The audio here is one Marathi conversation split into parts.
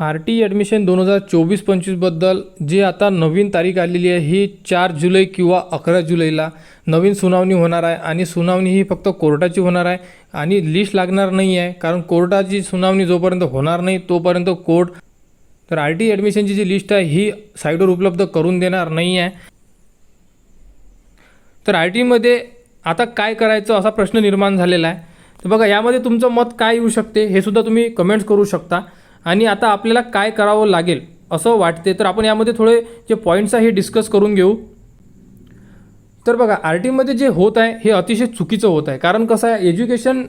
आर टी ॲडमिशन दोन हजार चोवीस पंचवीसबद्दल जी आता नवीन तारीख आलेली आहे ही चार जुलै किंवा अकरा जुलैला नवीन सुनावणी होणार आहे आणि सुनावणी ही फक्त कोर्टाची होणार आहे आणि लिस्ट लागणार नाही आहे कारण कोर्टाची सुनावणी जोपर्यंत होणार नाही तोपर्यंत कोर्ट तर आर टी ॲडमिशनची जी लिस्ट आहे ही साईटवर उपलब्ध करून देणार नाही आहे. तर आय टीमध्ये आता काय करायचं असा प्रश्न निर्माण झालेला आहे. तर बघा यामध्ये तुमचं मत काय येऊ शकते हे सुद्धा तुम्ही कमेंट्स करू शकता. आणि आता आपल्याला काय करावं लागेल असं वाटते तर आपण यामध्ये थोडे जे पॉईंट्स आहे हे डिस्कस करून घेऊ. तर बघा आर टीमध्ये जे होत आहे हे अतिशय चुकीचं होत आहे. कारण कसं आहे एज्युकेशन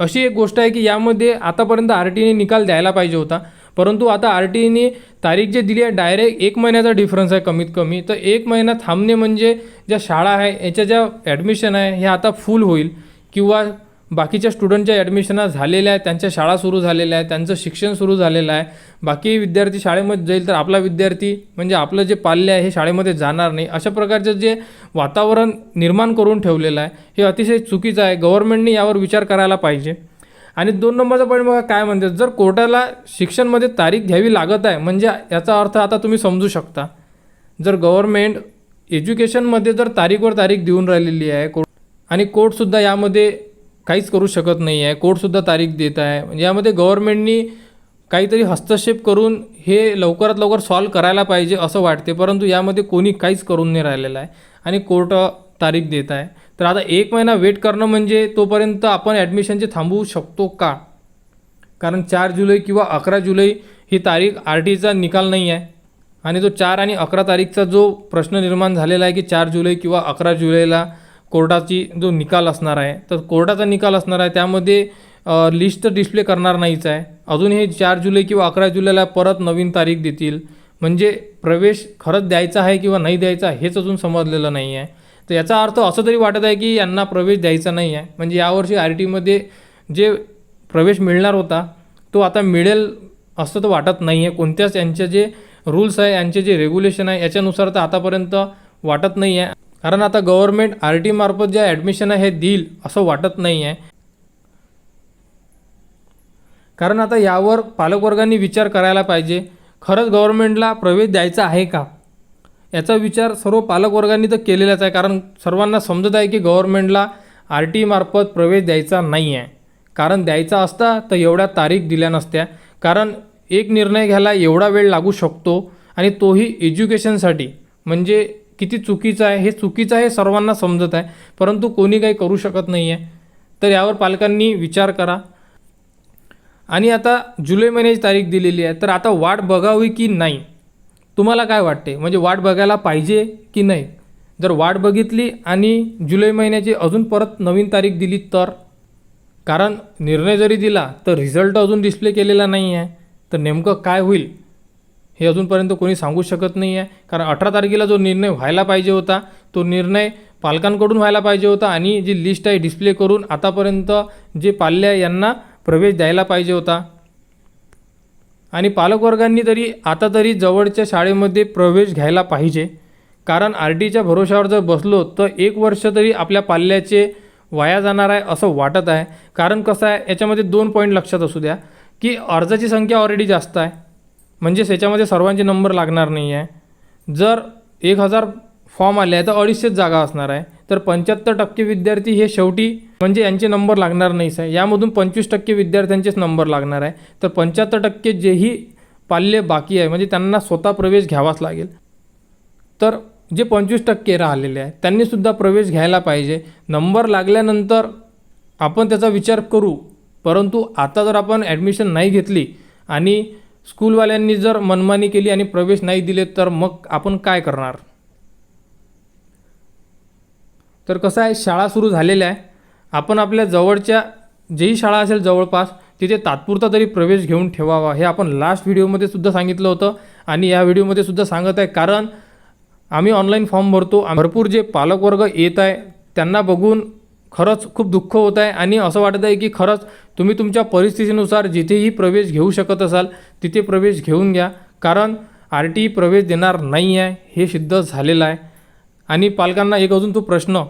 अशी एक गोष्ट आहे की यामध्ये आतापर्यंत आर टीने निकाल द्यायला पाहिजे होता. परंतु आता आर टीने तारीख जे दिली आहे डायरेक्ट एक महिन्याचा डिफरन्स आहे कमीत कमी. तर एक महिना थांबणे म्हणजे ज्या शाळा आहे याच्या ज्या ॲडमिशन आहे हे आता फुल होईल. किंवा बाकीच्या स्टुडंटच्या ॲडमिशना झालेल्या आहेत त्यांच्या शाळा सुरू झालेल्या आहेत त्यांचं शिक्षण सुरू झालेलं आहे. बाकी विद्यार्थी शाळेमध्ये जाईल तर आपला विद्यार्थी म्हणजे आपलं जे पाल्य आहे हे शाळेमध्ये जाणार नाही. अशा प्रकारचं जे वातावरण निर्माण करून ठेवलेलं आहे हे अतिशय चुकीचं आहे. गव्हर्नमेंटने यावर विचार करायला पाहिजे. आणि दोन नंबरचा पॉईंट बघा काय म्हणते जर कोर्टाला शिक्षणमध्ये तारीख घ्यावी लागत आहे म्हणजे याचा अर्थ आता तुम्ही समजू शकता. जर गव्हर्मेंट एज्युकेशनमध्ये जर तारीखवर तारीख देऊन राहिलेली आहे कोर्ट आणि कोर्टसुद्धा यामध्ये काहीच करू शकत नाही आहे कोर्टसुद्धा तारीख देत आहे. म्हणजे यामध्ये गव्हर्मेंटनी काहीतरी हस्तक्षेप करून हे लवकरात लवकर सॉल्व करायला पाहिजे असं वाटते परंतु यामध्ये कोणी काहीच करून नाही राहिलेलं आहे. आणि कोर्ट तारीख देत आहे. तर आता एक महिना वेट करणं म्हणजे तोपर्यंत आपण ॲडमिशनचे थांबवू शकतो का? कारण चार जुलै किंवा अकरा जुलै ही तारीख आर टीचा निकाल नाही आहे आणि तो चार आणि अकरा तारीखचा जो प्रश्न निर्माण झालेला आहे की चार जुलै किंवा अकरा जुलैला कोर्टाची जो निकाल असणार आहे तर कोर्टाचा निकाल असणार आहे त्यामध्ये लिस्ट तर डिस्प्ले करणार नाहीच आहे. अजून हे चार जुलै किंवा अकरा जुलैला परत नवीन तारीख देतील. म्हणजे प्रवेश खरंच द्यायचा आहे किंवा नाही द्यायचा हेच अजून समजलेलं नाही आहे. तर याचा अर्थ असं तरी वाटत आहे की यांना प्रवेश द्यायचा नाही आहे. म्हणजे यावर्षी आर टीमध्ये जे प्रवेश मिळणार होता तो आता मिळेल असं तर वाटत नाही आहे. कोणत्याच यांचे जे रूल्स आहे यांचे जे रेग्युलेशन आहे याच्यानुसार तर आतापर्यंत वाटत नाही आहे. कारण आता गव्हर्मेंट आर टी मार्फत ज्या ॲडमिशन आहे हे देईल असं वाटत नाही आहे कारण आता यावर पालकवर्गांनी विचार करायला पाहिजे. खरंच गव्हर्मेंटला प्रवेश द्यायचा आहे का? याचा विचार सर्व पालकवर्गांनी तर केलेलाच आहे. कारण सर्वांना समजत आहे की गव्हर्मेंटला आर टी मार्फत प्रवेश द्यायचा नाही आहे कारण द्यायचा असता तर एवढ्या तारीख दिल्या नसत्या. कारण एक निर्णय घ्यायला एवढा वेळ लागू शकतो आणि तोही एज्युकेशनसाठी म्हणजे किती चुकीचं आहे हे चुकीचं आहे सर्वांना समजत आहे परंतु कोणी काही करू शकत नाही आहे तर यावर पालकांनी विचार करा. आणि आता जुलै महिन्याची तारीख दिलेली आहे. तर आता वाट बघावी की नाही? तुम्हाला काय वाटते? म्हणजे वाट बघायला पाहिजे की नाही? जर वाट बघितली आणि जुलै महिन्याची अजून परत नवीन तारीख दिली तर? कारण निर्णय जरी दिला तर रिझल्ट अजून डिस्प्ले केलेला नाही आहे तर नेमकं काय होईल? हे अजूनपर्यंत कोणी सांगू शकत नाही आहे कारण अठरा तारखेला जो निर्णय व्हायला पाहिजे होता तो निर्णय पालकांकडून व्हायला पाहिजे होता आणि जी लिस्ट आहे डिस्प्ले करून आतापर्यंत जे पाल्य आहे यांना प्रवेश द्यायला पाहिजे होता. आणि पालकवर्गांनी तरी आता तरी जवळच्या शाळेमध्ये प्रवेश घ्यायला पाहिजे. कारण आर टीच्या भरोशावर जर बसलो तर एक वर्ष तरी आपल्या पाल्याचे वाया जाणार आहे असं वाटत आहे. कारण कसं आहे याच्यामध्ये दोन पॉईंट लक्षात असू द्या की अर्जाची संख्या ऑलरेडी जास्त आहे. म्हणजेच याच्यामध्ये सर्वांचे नंबर लागणार नाही आहे जर एक हजार फॉर्म आले आहे तर अडीचशेच जागा असणार आहे. तर पंच्याहत्तर टक्के विद्यार्थी हे शेवटी म्हणजे यांचे नंबर लागणार नाहीच आहे. यामधून पंचवीस टक्के विद्यार्थ्यांचेच नंबर लागणार आहे. तर पंच्याहत्तर टक्के जेही पाल्य बाकी आहे म्हणजे त्यांना स्वतः प्रवेश घ्यावाच लागेल. तर जे पंचवीस टक्के राहिलेले आहे त्यांनीसुद्धा प्रवेश घ्यायला पाहिजे. नंबर लागल्यानंतर आपण त्याचा विचार करू. परंतु आता जर आपण ॲडमिशन नाही घेतली आणि स्कूलवाल्यांनी जर मनमानी केली आणि प्रवेश नाही दिले तर मग आपण काय करणार? तर कसं आहे शाळा सुरू झालेल्या आहे. आपण आपल्या जवळच्या जेही शाळा असेल जवळपास तिथे तात्पुरता तरी प्रवेश घेऊन ठेवावा. हे आपण लास्ट व्हिडिओमध्ये सुद्धा सांगितलं होतं आणि या व्हिडिओमध्ये सुद्धा सांगत आहे. कारण आम्ही ऑनलाईन फॉर्म भरतो. भरपूर जे पालकवर्ग येत आहे त्यांना बघून खरंच खूप दुःख होत आहे आणि असं वाटत आहे की खरंच तुम्ही तुमच्या परिस्थितीनुसार जिथेही प्रवेश घेऊ शकत असाल तिथे प्रवेश घेऊन घ्या. कारण आर टी प्रवेश देणार नाही आहे हे सिद्ध झालेलं आहे. आणि पालकांना एक अजून तो प्रश्न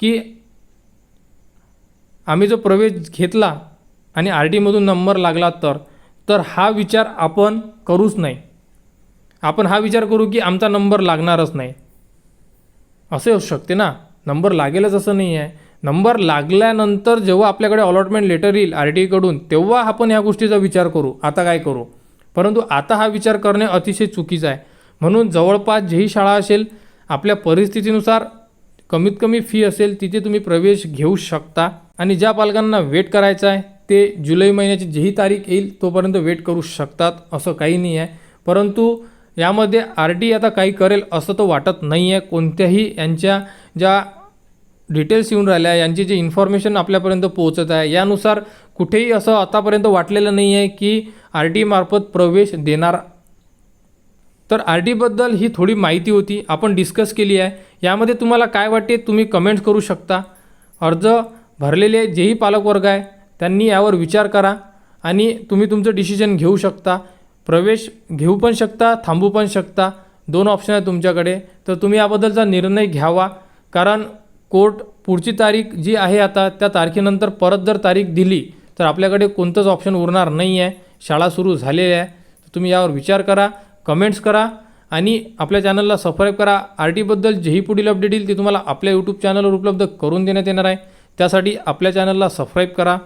की आम्ही जो प्रवेश घेतला आणि आर टीमधून नंबर लागला तर तर हा विचार आपण करूच नाही. आपण हा विचार करू की आमचा नंबर लागणारच नाही. असे असू शकते ना? नंबर लागेलच असं नाही आहे. नंबर लागल्यानंतर जेव्हा आपल्याकडे अलॉटमेंट लेटर येईल आर टी कडून तेव्हा आपण ह्या गोष्टीचा विचार करू. आता काय करू? परंतु आता हा विचार करणे अतिशय चुकीचं आहे. म्हणून जवळपास जेही शाळा असेल आपल्या परिस्थितीनुसार कमीत कमी फी असेल तिथे तुम्ही प्रवेश घेऊ शकता. आणि ज्या पालकांना वेट करायचं आहे ते जुलै महिन्याची जेही तारीख येईल तोपर्यंत वेट करू शकतात असं काही नाही आहे. परंतु यामध्ये आर टी आता काही करेल असं तर वाटत नाही आहे कोणत्याही यांच्या ज्या डिटेल्स येऊन राहिल्या यांची जे इन्फॉर्मेशन आपल्यापर्यंत पोहोचत आहे यानुसार कुठेही असं आतापर्यंत वाटलेलं नाही आहे की आर टी मार्फत प्रवेश देणार. तर आर टीबद्दल ही थोडी माहिती होती आपण डिस्कस केली आहे. यामध्ये तुम्हाला काय वाटते तुम्ही कमेंट्स करू शकता. अर्ज भरलेले जेही पालकवर्ग आहे त्यांनी यावर विचार करा आणि तुम्ही तुमचं डिसिजन घेऊ शकता. प्रवेश घेऊ पण शकता थांबू पण शकता. दोन ऑप्शन आहे तुमच्याकडे. तर तुम्ही याबद्दलचा निर्णय घ्यावा कारण कोर्ट पुढची तारीख जी आहे आता त्या तारखेनंतर परत जर तारीख दिली तर आपल्याकडे कोणतंच ऑप्शन उरणार नाही आहे शाळा सुरू झालेली आहे. तर तुम्ही यावर विचार करा कमेंट्स करा आणि आपल्या चॅनलला सबस्क्राईब करा. आर टीबद्दल जेही पुढील अपडेट येईल ती तुम्हाला आपल्या यूट्यूब चॅनलवर उपलब्ध करून देण्यात येणार आहे. त्यासाठी आपल्या चॅनलला सबस्क्राईब करा.